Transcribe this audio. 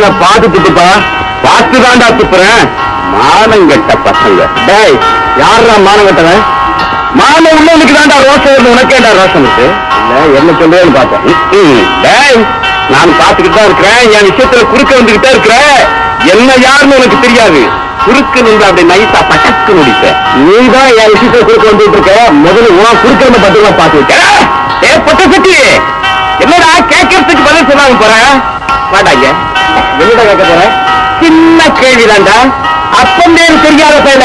எச்சில பாத்து துப்புப்பா பார்த்து தாண்டா துப்புறேன். மானங்கட்ட பசங்க. டேய் யாரா மானங்கட்டவன் மான உள்ளவனுக்கு தாண்டா ரோஷம் இருந்து உனக்கேண்டா ரோஷம் இருக்கு இல்ல என்ன சொல்றேன்னு பார்த்தேன் டேய் நான் பாத்துக்கிட்டு தான் இருக்கிறேன். என் விஷயத்துல குறுக்க வந்துகிட்டே இருக்கிறேன். என்ன யாருன்னு உனக்கு தெரியாது. குறுக்கு நின்று அப்படி நைஸா பட்டக்கு முடிப்ப நீ தான் என் விஷயத்துல குறுக்க வந்துட்டு இருக்க. முதல்ல உன் குறுக்கிறத பத்திரமா பார்த்து வைக்கிறேன் ஏ பட்ட சட்டி என்னடா கேட்கறதுக்கு பதில் சொல்லாம போறேன் வாடாங்க. ஐயா கேட்க போற சின்ன கேள்வி தாண்டா அப்பம் பேர் தெரியாத பையல